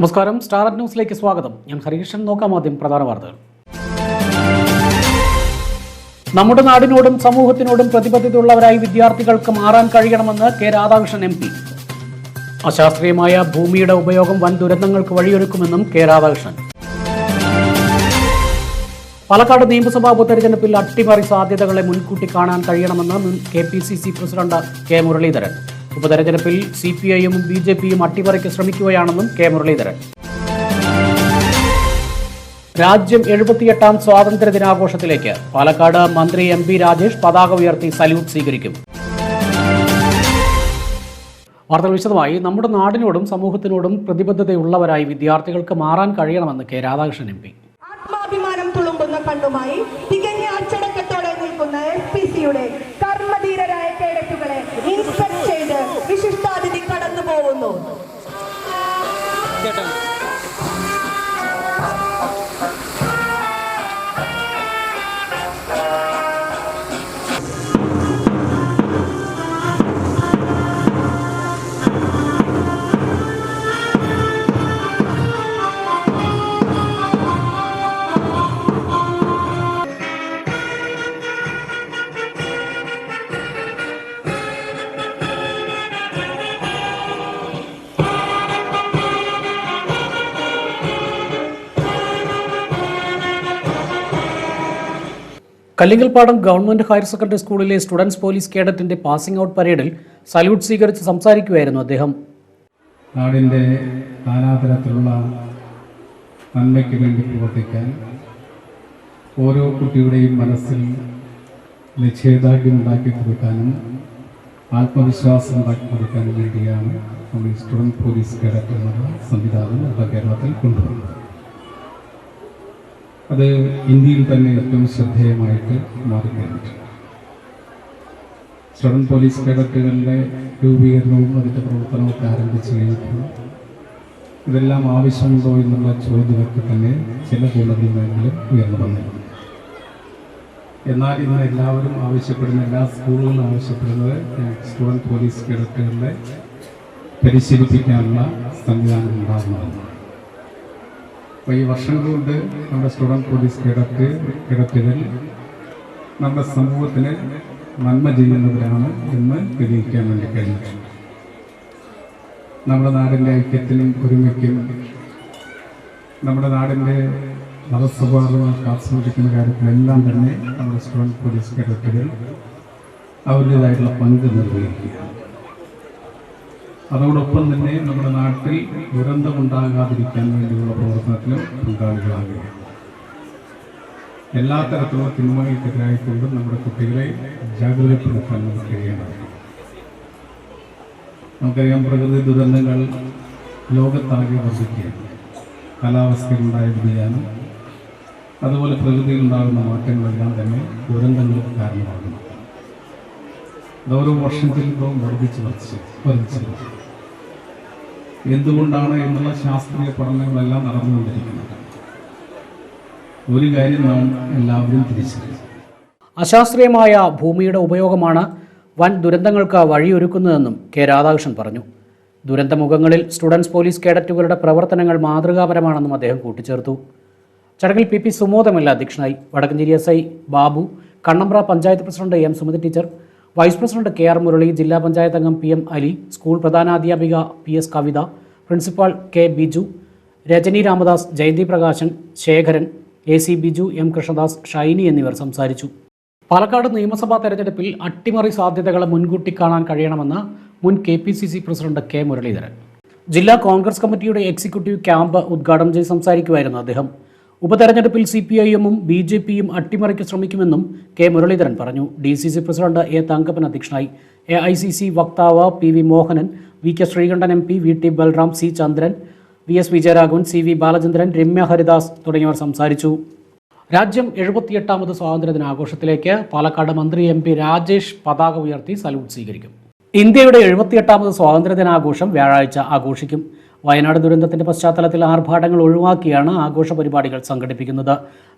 നമസ്കാരം. സ്റ്റാർ ന്യൂസിലേക്ക് സ്വാഗതം. ഞാൻ ഹരികൃഷ്ണൻ. നോക്കാം ആദ്യം പ്രധാന വാർത്തകൾ. നമ്മുടെ നാടിനോടും സമൂഹത്തിനോടും പ്രതിബദ്ധതയുള്ളവരായി വിദ്യാർത്ഥികൾക്ക് മാറാൻ കഴിയണമെന്ന് കെ രാധാകൃഷ്ണൻ എം പി. അശാസ്ത്രീയമായ ഭൂമിയുടെ ഉപയോഗം വൻ ദുരന്തങ്ങൾക്ക് വഴിയൊരുക്കുമെന്നും കെ രാധാകൃഷ്ണൻ. പാലക്കാട് നിയമസഭാ ഉപതെരഞ്ഞെടുപ്പിൽ അട്ടിമറി സാധ്യതകളെ മുൻകൂട്ടി കാണാൻ കഴിയണമെന്ന് മുൻ K P C C president K Muraleedharan. ഉപതെരഞ്ഞെടുപ്പിൽ സി പി ഐയും ബി ജെ പിയും അട്ടിമറിക്ക് ശ്രമിക്കുകയാണെന്നും കെ മുരളീധരൻ. രാജ്യം എഴുപത്തിയെട്ടാം സ്വാതന്ത്ര്യ ദിനാഘോഷത്തിലേക്ക് പാലക്കാട് മന്ത്രി എം പി രാജേഷ് പതാക ഉയർത്തി സല്യൂട്ട് സ്വീകരിക്കും. വാർത്തകൾ വിശദമായി നമ്മുടെ നാടിനോടും സമൂഹത്തിനോടും പ്രതിബദ്ധതയുള്ളവരായി വിദ്യാർത്ഥികൾക്ക് മാറാൻ കഴിയണമെന്ന് കെ രാധാകൃഷ്ണൻ എം പി. ആത്മാഭിമാനം തുളുമ്പുന്ന കണ്ണുമായി തികഞ്ഞ അച്ചടക്കത്തോടെ നിൽക്കുന്ന എസ് പി സിയുടെ കർമ്മധീരരായ കേഡറ്റുകളെ വിശിഷ്ടാതിഥി കടന്നു പോകുന്നു കല്ലിങ്കൽപ്പാടം ഗവൺമെന്റ് ഹയർ സെക്കൻഡറി സ്കൂളിലെ സ്റ്റുഡൻസ് പോലീസ് കേഡറ്റിന്റെ പാസിംഗ് ഔട്ട് പരേഡിൽ സല്യൂട്ട് സ്വീകരിച്ച് സംസാരിക്കുകയായിരുന്നു അദ്ദേഹം. നാടിന്റെ നാനാതരത്തിലുള്ള നന്മയ്ക്ക് വേണ്ടി പ്രവർത്തിക്കാൻ ഓരോ കുട്ടിയുടെയും മനസ്സിൽ നിശ്ചയദാർഢ്യം ഉണ്ടാക്കി കൊടുക്കാനും ആത്മവിശ്വാസം ഉണ്ടാക്കി കൊടുക്കാനും വേണ്ടിയാണ് നമ്മൾ ഈ സ്റ്റുഡന്റ് പോലീസ് കേഡറ്റ് എന്നുള്ള സംവിധാനം നമ്മുടെ കേരളത്തിൽ കൊണ്ടുവന്നത്. അത് ഇന്ത്യയിൽ തന്നെ ഏറ്റവും ശ്രദ്ധേയമായിട്ട് മാറിക്കഴിഞ്ഞിട്ടുണ്ട്. സ്റ്റുഡന്റ് പോലീസ് കേഡറ്റുകളുടെ രൂപീകരണവും അതിന്റെ പ്രവർത്തനമൊക്കെ ആരംഭിച്ചു കഴിഞ്ഞപ്പോൾ ഇതെല്ലാം ആവശ്യമുണ്ടോ എന്നുള്ള ചോദ്യമൊക്കെ തന്നെ ചില നിന്നെങ്കിലും ഉയർന്നു വന്നിരുന്നു. എന്നാൽ ഇന്ന് എല്ലാവരും ആവശ്യപ്പെടുന്ന എല്ലാ സ്കൂളുകളും ആവശ്യപ്പെടുന്നത് സ്റ്റുഡന്റ് പോലീസ് കേഡറ്റുകളെ പരിശീലിപ്പിക്കാനുള്ള സംവിധാനം ഉണ്ടാകുന്നതാണ്. അപ്പോൾ ഈ വർഷങ്ങൾ കൊണ്ട് നമ്മുടെ സ്റ്റുഡന്റ് പോലീസ് കേഡറ്റ് കേഡറ്റുകൾ നമ്മുടെ സമൂഹത്തിന് നന്മ ചെയ്യുന്നവരാണ് എന്ന് തെളിയിക്കാൻ വേണ്ടി കഴിഞ്ഞു നമ്മുടെ നാടിന്റെ ഐക്യത്തിനും ഒരുമയ്ക്കും നമ്മുടെ നാടിന്റെ മതസ്വഭാവങ്ങൾ കാത്തുസൂക്ഷിക്കുന്ന കാര്യത്തിലെല്ലാം തന്നെ നമ്മുടെ സ്റ്റുഡന്റ് പോലീസ് കേഡറ്റുകൾ അവരുടേതായിട്ടുള്ള പങ്ക് നിർവഹിക്കുകയാണ്. അതോടൊപ്പം തന്നെ നമ്മുടെ നാട്ടിൽ ദുരന്തമുണ്ടാകാതിരിക്കാൻ വേണ്ടിയുള്ള പ്രവർത്തനത്തിലും പങ്കാളികളാകുകയാണ് എല്ലാ തരത്തിലുള്ള തിന്മകൾക്കെതിരായിക്കൊണ്ടും നമ്മുടെ കുട്ടികളെ ജാഗ്രതപ്പെടുത്താൻ നമുക്ക് കഴിയണം നമുക്കറിയാം പ്രകൃതി ദുരന്തങ്ങൾ ലോകത്താകെ വർദ്ധിക്കുകയാണ്. കാലാവസ്ഥയിലുണ്ടായ വ്യതിയാനം അതുപോലെ പ്രകൃതിയിലുണ്ടാകുന്ന മാറ്റങ്ങളെല്ലാം തന്നെ ദുരന്തങ്ങൾക്ക് കാരണമാകുന്നു. ഓരോ വർഷത്തിൽ ഇപ്പം വർദ്ധിച്ച് വർദ്ധിച്ച് വർദ്ധിച്ചു. എന്തുകൊണ്ടാണ് എന്നുള്ള ശാസ്ത്രീയ പഠനങ്ങളെല്ലാം നടന്നുകൊണ്ടിരിക്കുന്നത്? ഒരു കാര്യം നാം എല്ലാവരും തിരിച്ചറിയും അശാസ്ത്രീയമായ ഭൂമിയുടെ ഉപയോഗമാണ് വൻ ദുരന്തങ്ങൾക്ക് വഴിയൊരുക്കുന്നതെന്നും കെ രാധാകൃഷ്ണൻ പറഞ്ഞു. ദുരന്തമുഖങ്ങളിൽ സ്റ്റുഡൻസ് പോലീസ് കേഡറ്റുകളുടെ പ്രവർത്തനങ്ങൾ മാതൃകാപരമാണെന്നും അദ്ദേഹം കൂട്ടിച്ചേർത്തു. ചടങ്ങിൽ പി പി സുമോദമല്ല അധ്യക്ഷനായി. Vadakkanchery S I Babu Kannambra panchayat president M Sumathi teacher vice president K R Murali ജില്ലാ പഞ്ചായത്ത് അംഗം P M Ali school പ്രധാനാധ്യാപിക P S Kavitha principal K Biju Rajani Ramadas Jayanthi Prakashan Sekharan A C Biju M Krishnadas Shiny എന്നിവർ സംസാരിച്ചു. പാലക്കാട് നിയമസഭാ തെരഞ്ഞെടുപ്പിൽ അട്ടിമറി സാധ്യതകളെ മുൻകൂട്ടി കാണാൻ കഴിയണമെന്ന് മുൻ K P C C president K Muraleedharan. ജില്ലാ കോൺഗ്രസ് കമ്മിറ്റിയുടെ എക്സിക്യൂട്ടീവ് ക്യാമ്പ് ഉദ്ഘാടനം ചെയ്ത് സംസാരിക്കുമായിരുന്നു അദ്ദേഹം. ഉപതെരഞ്ഞെടുപ്പിൽ സി പി ഐ എമ്മും ബി ജെ പിയും അട്ടിമറിക്ക് ശ്രമിക്കുമെന്നും കെ മുരളീധരൻ പറഞ്ഞു. D C C president A Thankappan അധ്യക്ഷനായി. എ ഐ സി സി വക്താവ് P V Mohanan V K Sreekandan M P V T Balram C Chandran V S Vijayaraghavan C V Balachandran Remya Haridas തുടങ്ങിയവർ സംസാരിച്ചു. രാജ്യം എഴുപത്തിയെട്ടാമത് സ്വാതന്ത്ര്യ ദിനാഘോഷത്തിലേക്ക് പാലക്കാട് മന്ത്രി M P Rajesh പതാക ഉയർത്തി salute സ്വീകരിക്കും. ഇന്ത്യയുടെ എഴുപത്തിയെട്ടാമത് സ്വാതന്ത്ര്യ ദിനാഘോഷം വ്യാഴാഴ്ച ആഘോഷിക്കും. വയനാട് ദുരന്തത്തിന്റെ പശ്ചാത്തലത്തിൽ ആർഭാടങ്ങൾ ഒഴിവാക്കിയാണ് ആഘോഷ പരിപാടികൾ സംഘടിപ്പിക്കുന്നത്.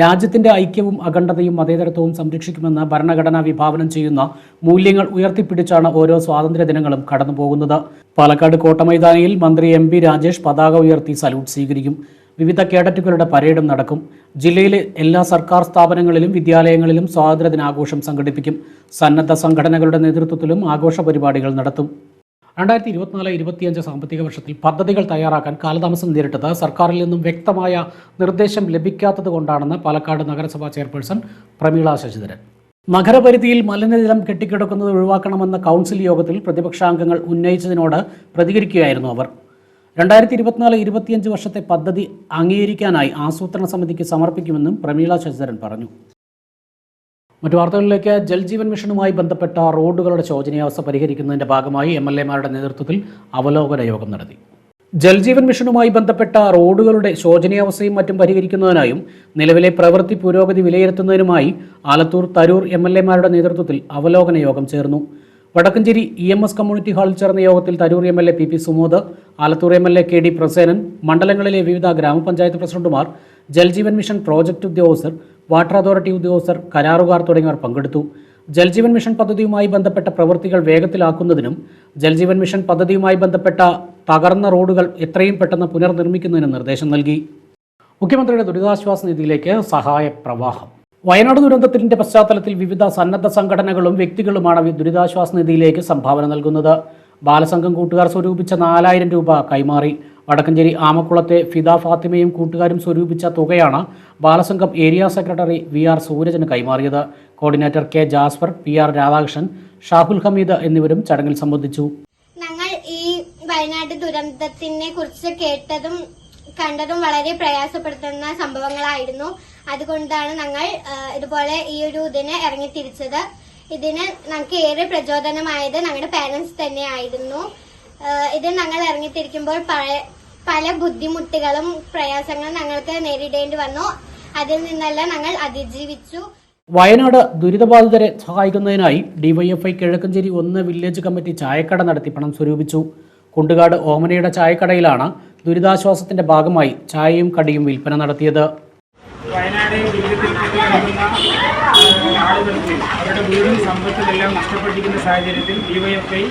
രാജ്യത്തിന്റെ ഐക്യവും അഖണ്ഡതയും മതേതരത്വവും സംരക്ഷിക്കുമെന്ന് ഭരണഘടന വിഭാവനം ചെയ്യുന്ന മൂല്യങ്ങൾ ഉയർത്തിപ്പിടിച്ചാണ് ഓരോ സ്വാതന്ത്ര്യ ദിനങ്ങളും കടന്നുപോകുന്നത്. പാലക്കാട് കോട്ടമൈതാനിയിൽ മന്ത്രി എം പി രാജേഷ് പതാക ഉയർത്തി സല്യൂട്ട് സ്വീകരിക്കും. വിവിധ കേഡറ്റുകളുടെ പരേഡും നടക്കും. ജില്ലയിലെ എല്ലാ സർക്കാർ സ്ഥാപനങ്ങളിലും വിദ്യാലയങ്ങളിലും സ്വാതന്ത്ര്യ ദിനാഘോഷം സംഘടിപ്പിക്കും. സന്നദ്ധ സംഘടനകളുടെ നേതൃത്വത്തിലും ആഘോഷ പരിപാടികൾ നടത്തും. രണ്ടായിരത്തി ഇരുപത്തിനാല് ഇരുപത്തിയഞ്ച് സാമ്പത്തിക വർഷത്തിൽ പദ്ധതികൾ തയ്യാറാക്കാൻ കാലതാമസം നേരിട്ടത് സർക്കാരിൽ നിന്നും വ്യക്തമായ നിർദ്ദേശം ലഭിക്കാത്തത് കൊണ്ടാണെന്ന് പാലക്കാട് നഗരസഭാ ചെയർപേഴ്സൺ പ്രമീള ശശിധരൻ. നഗരപരിധിയിൽ മലിനജലം കെട്ടിക്കിടക്കുന്നത് ഒഴിവാക്കണമെന്ന കൗൺസിൽ യോഗത്തിൽ പ്രതിപക്ഷാംഗങ്ങൾ ഉന്നയിച്ചതിനോട് പ്രതികരിക്കുകയായിരുന്നു അവർ. രണ്ടായിരത്തി ഇരുപത്തിനാല് ഇരുപത്തിയഞ്ച് വർഷത്തെ പദ്ധതി അംഗീകരിക്കാനായി ആസൂത്രണ സമിതിക്ക് സമർപ്പിക്കുമെന്നും പ്രമീള ശശിധരൻ പറഞ്ഞു. മറ്റു വാർത്തകളിലേക്ക് ജൽജീവൻ മിഷനുമായി ബന്ധപ്പെട്ട റോഡുകളുടെ ശോചനീയാവസ്ഥ പരിഹരിക്കുന്നതിന്റെ ഭാഗമായി എം എൽ എമാരുടെ നേതൃത്വത്തിൽ അവലോകന യോഗം നടത്തി. ജൽജീവൻ മിഷനുമായി ബന്ധപ്പെട്ട റോഡുകളുടെ ശോചനീയാവസ്ഥയും മറ്റും പരിഹരിക്കുന്നതിനായും നിലവിലെ പ്രവൃത്തി പുരോഗതി വിലയിരുത്തുന്നതിനുമായി ആലത്തൂർ തരൂർ എം എൽ എമാരുടെ നേതൃത്വത്തിൽ അവലോകന യോഗം ചേർന്നു. Vadakkanchery E M S community ഹാളിൽ ചേർന്ന യോഗത്തിൽ Tarur M L A P P Sumod Alathur M L A K D Prasenan മണ്ഡലങ്ങളിലെ വിവിധ ഗ്രാമപഞ്ചായത്ത് പ്രസിഡന്റുമാർ ജൽജീവൻ മിഷൻ പ്രോജക്റ്റ് ഉദ്യോഗസ്ഥർ വാട്ടർ അതോറിറ്റി ഉദ്യോഗസ്ഥർ കരാറുകാർ തുടങ്ങിയവർ പങ്കെടുത്തു. ജൽജീവൻ മിഷൻ പദ്ധതിയുമായി ബന്ധപ്പെട്ട പ്രവൃത്തികൾ വേഗത്തിലാക്കുന്നതിനും ജൽജീവൻ മിഷൻ പദ്ധതിയുമായി ബന്ധപ്പെട്ട തകർന്ന റോഡുകൾ എത്രയും പെട്ടെന്ന് പുനർനിർമ്മിക്കുന്നതിന് നിർദ്ദേശം നൽകി. മുഖ്യമന്ത്രിയുടെ ദുരിതാശ്വാസ നിധിയിലേക്ക് സഹായ പ്രവാഹം. വയനാട് ദുരന്തത്തിന്റെ പശ്ചാത്തലത്തിൽ വിവിധ സന്നദ്ധ സംഘടനകളും വ്യക്തികളുമാണ് ദുരിതാശ്വാസ നിധിയിലേക്ക് സംഭാവന നൽകുന്നത്. ബാലസംഘം കൂട്ടുകാർ സ്വരൂപിച്ച നാലായിരം രൂപ കൈമാറി. വടക്കഞ്ചേരി ആമക്കുളത്തെ ഫിദ ഫാത്തിമയും കൂട്ടുകാരും സ്വരൂപിച്ച തുകയാണ് Balasangham area secretary V R സൂരജന് കൈമാറിയത്. Coordinator K Jasfar P R Radhakrishnan Shahul Hameed എന്നിവരും ചടങ്ങിൽ സംബന്ധിച്ചു. ഞങ്ങൾ ഈ വയനാട് ദുരന്തത്തിനെ കുറിച്ച് കേട്ടതും കണ്ടതും വളരെ പ്രയാസപ്പെടുത്തുന്ന സംഭവങ്ങളായിരുന്നു. അതുകൊണ്ടാണ് ഞങ്ങൾ ഇതുപോലെ ഈ ഒരു ഇതിന് ഇറങ്ങിത്തിരിച്ചത്. ഇതിന് ഞങ്ങൾക്ക് ഏറെ പ്രചോദനമായത് ഞങ്ങളുടെ പാരന്റ്സ് തന്നെയായിരുന്നു. ഇത് ഞങ്ങൾ ഇറങ്ങിത്തിരിക്കുമ്പോൾ പല ബുദ്ധിമുട്ടുകളും പ്രയാസങ്ങളും ഞങ്ങൾക്ക് നേരിടേണ്ടി വന്നു. അതിൽ നിന്നെല്ലാം ഞങ്ങൾ അതിജീവിച്ചു. വയനാട് ദുരിതബാധിതരെ സഹായിക്കുന്നതിനായി ഡിവൈഎഫ്ഐ കിഴക്കഞ്ചേരി ഒന്ന് വില്ലേജ് കമ്മിറ്റി ചായക്കട നടത്തി പണം സ്വരൂപിച്ചു. കുണ്ടുകാട് ഓമനയുടെ ചായക്കടയിലാണ് ദുരിതാശ്വാസത്തിന്റെ ഭാഗമായി ചായയും കടിയും വിൽപ്പന നടത്തിയത്. വയനാട് ആളുകൾക്ക് അവരുടെ വീടും സമ്പത്തുമെല്ലാം നഷ്ടപ്പെട്ടിരിക്കുന്ന സാഹചര്യത്തിൽ ഡിവൈഎഫ്ഐ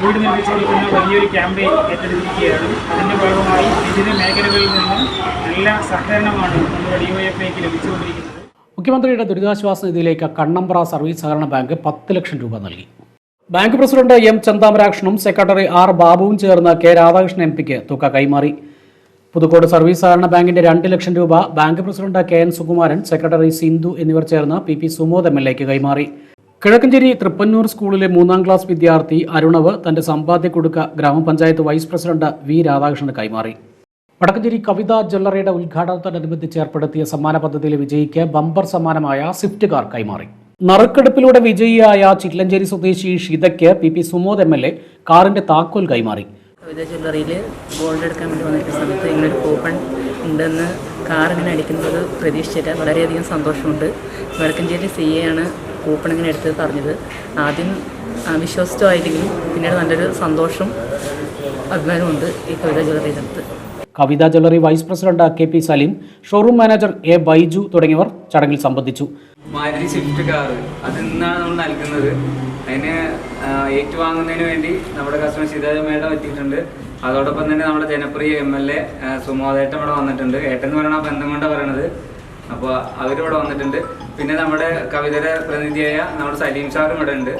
വീട് നിർമ്മിച്ചു കൊടുക്കുന്ന വലിയൊരു ക്യാമ്പയിൻ ഏറ്റെടുത്തിരിക്കുകയാണ്. അതിന്റെ ഭാഗമായി വിവിധ മേഖലകളിൽ നിന്നും നല്ല സഹകരണമാണ് നമ്മുടെ ഡിവൈഎഫ്ഐക്ക് ലഭിച്ചുകൊണ്ടിരിക്കുന്നത്. മുഖ്യമന്ത്രിയുടെ ദുരിതാശ്വാസ നിധിയിലേക്ക് കണ്ണമ്പ്ര സർവീസ് സഹകരണ ബാങ്ക് പത്ത് ലക്ഷം രൂപ നൽകി. ബാങ്ക് പ്രസിഡന്റ് എം ചന്താമരാക്ഷനും സെക്രട്ടറി ആർ ബാബുവും ചേർന്ന് കെ രാധാകൃഷ്ണൻ എം പിക്ക് തുക കൈമാറി. പുതുക്കോട് സർവീസ് സഹകരണ ബാങ്കിന്റെ രണ്ട് ലക്ഷം രൂപ bank president K N Sukumaran secretary Sindhu എന്നിവർ ചേർന്ന് P P Sumod M L എക്ക് കൈമാറി. കിഴക്കഞ്ചേരി തൃപ്പന്നൂർ സ്കൂളിലെ മൂന്നാം ക്ലാസ് വിദ്യാർത്ഥി അരുണവ് തന്റെ സമ്പാദ്യ കൊടുക്ക ഗ്രാമപഞ്ചായത്ത് വൈസ് പ്രസിഡന്റ് വി രാധാകൃഷ്ണന് കൈമാറി. വടക്കഞ്ചേരി കവിതാ ജ്വല്ലറിയുടെ ഉദ്ഘാടനത്തോടനുബന്ധിച്ച് ഏർപ്പെടുത്തിയ സമ്മാന പദ്ധതിയിലെ വിജയിക്ക് ബമ്പർ സമ്മാനമായ സ്വിഫ്റ്റ് കാർ കൈമാറി. നറുക്കെടുപ്പിലൂടെ വിജയിയായ ചില്ലഞ്ചേരി സ്വദേശി ഷിതയ്ക്ക് P P Sumod M L A കാറിന്റെ താക്കോൽ കൈമാറി. കവിതാ ജ്വല്ലറിയിൽ ഗോൾഡ് എടുക്കാൻ വേണ്ടി വന്നിട്ട് സമയത്ത് ഇങ്ങനൊരു കൂപ്പൺ ഉണ്ടെന്ന് കാർ ഇങ്ങനെ അടിക്കുന്നത് പ്രതീക്ഷിച്ചില്ല വളരെയധികം സന്തോഷമുണ്ട്. വടക്കഞ്ചേരി സി എ ആണ് കൂപ്പൺ ഇങ്ങനെ എടുത്ത് പറഞ്ഞത്. ആദ്യം വിശ്വസിച്ചായിരിക്കും പിന്നീട് നല്ലൊരു സന്തോഷം അഭിമാനമുണ്ട് ഈ കവിത എടുത്ത് Kavitha jewellery vice president K P Saleem showroom manager A Baiju തുടങ്ങിയവർ ചടങ്ങിൽ സംബന്ധിച്ചു. മാരുതി സ്വിഫ്റ്റ് കാർ അത് ഇന്നാണ് നമ്മൾ നൽകുന്നത്? അതിന് ഏറ്റുവാങ്ങുന്നതിന് വേണ്ടി നമ്മുടെ കസ്റ്റമർ സീതാജ മേഡം എത്തിയിട്ടുണ്ട്. അതോടൊപ്പം തന്നെ നമ്മുടെ ജനപ്രിയ എം എൽ എ സുമോദേട്ടൻ ഇവിടെ വന്നിട്ടുണ്ട്. ഏട്ടൻ എന്ന് പറയുന്ന ബന്ധം കൊണ്ടാണ് പറയണത്. അപ്പോൾ അവരിവിടെ വന്നിട്ടുണ്ട്. പിന്നെ നമ്മുടെ കവിതയുടെ പ്രതിനിധിയായ നമ്മുടെ സലീം സാറും ഇവിടെ ഉണ്ട്.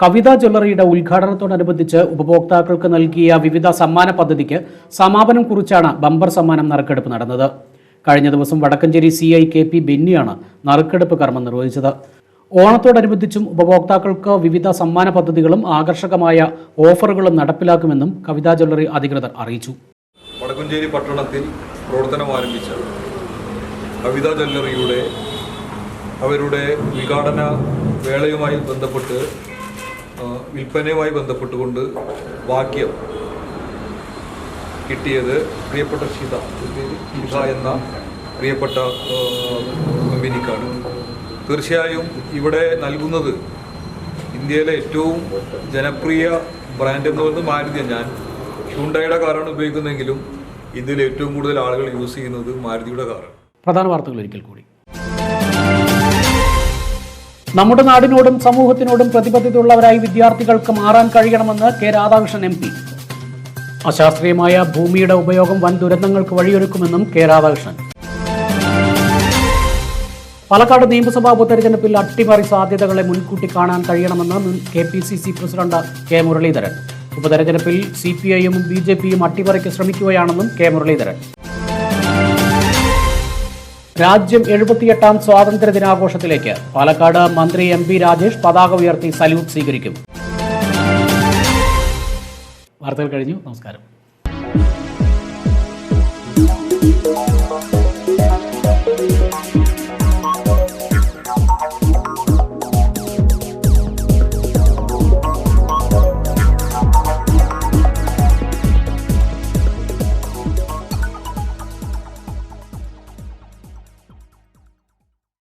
കവിത ജ്വല്ലറിയുടെ ഉദ്ഘാടനത്തോടനുബന്ധിച്ച് ഉപഭോക്താക്കൾക്ക് നൽകിയ വിവിധ സമ്മാന പദ്ധതിക്ക് സമാപനം കുറിച്ചാണ് ബമ്പർ സമ്മാനം നറുക്കെടുപ്പ് നടന്നത്. കഴിഞ്ഞ ദിവസം Vadakkanchery C I K P ബെന്നിയാണ് നറുക്കെടുപ്പ് കർമ്മം നിർവഹിച്ചത്. ഓണത്തോടനുബന്ധിച്ചും ഉപഭോക്താക്കൾക്ക് വിവിധ സമ്മാന പദ്ധതികളും ആകർഷകമായ ഓഫറുകളും നടപ്പിലാക്കുമെന്നും കവിതാ ജ്വല്ലറി അധികൃതർ അറിയിച്ചു. വടക്കഞ്ചേരി പട്ടണത്തിൽ പ്രവർത്തനം ആരംഭിച്ച കവിതാ ജ്വല്ലറിയുടെ അവരുടെ ഉദ്ഘാടന വേളയുമായി ബന്ധപ്പെട്ട് വിൽപ്പനയുമായി ബന്ധപ്പെട്ടുകൊണ്ട് വാക്യം കിട്ടിയത് പ്രിയപ്പെട്ട ഷിത. ഷിത എന്ന പ്രിയപ്പെട്ട കമ്പനിക്കാണ്. തീർച്ചയായും ഇവിടെ നൽകുന്നത് ഇന്ത്യയിലെ ഏറ്റവും ജനപ്രിയ ബ്രാൻഡ് എന്ന് പറയുന്നത് ഞാൻ ഹ്യൂണ്ടയുടെ കാറാണ് ഉപയോഗിക്കുന്നതെങ്കിലും ഇതിൽ ഏറ്റവും കൂടുതൽ ആളുകൾ യൂസ് ചെയ്യുന്നത് മാരുതിയുടെ കാറാണ്. പ്രധാന വാർത്തകൾ ഒരിക്കൽ കൂടി. നമ്മുടെ നാടിനോടും സമൂഹത്തിനോടും പ്രതിബദ്ധതയുള്ളവരായി വിദ്യാർത്ഥികൾക്ക് മാറാൻ കഴിയണമെന്ന് കെ രാധാകൃഷ്ണൻ എം പി. അശാസ്ത്രീയമായ ഭൂമിയുടെ ഉപയോഗം വൻ ദുരന്തങ്ങൾക്ക് വഴിയൊരുക്കുമെന്നും കെ രാധാകൃഷ്ണൻ. പാലക്കാട് നിയമസഭാ ഉപതെരഞ്ഞെടുപ്പിൽ അട്ടിമറി സാധ്യതകളെ മുൻകൂട്ടി കാണാൻ കഴിയണമെന്ന് മുൻ K P C C president K Muraleedharan. ഉപതെരഞ്ഞെടുപ്പിൽ സി പി ഐയും ബി ജെ പിയും അട്ടിമറിക്ക് ശ്രമിക്കുകയാണെന്നും കെ മുരളീധരൻ. രാജ്യം എഴുപത്തിയെട്ടാം സ്വാതന്ത്ര്യ ദിനാഘോഷത്തിലേക്ക് പാലക്കാട് മന്ത്രി എം പി രാജേഷ് പതാക ഉയർത്തി സല്യൂട്ട് സ്വീകരിക്കും. വാർത്തകൾ കഴിഞ്ഞു. നമസ്കാരം.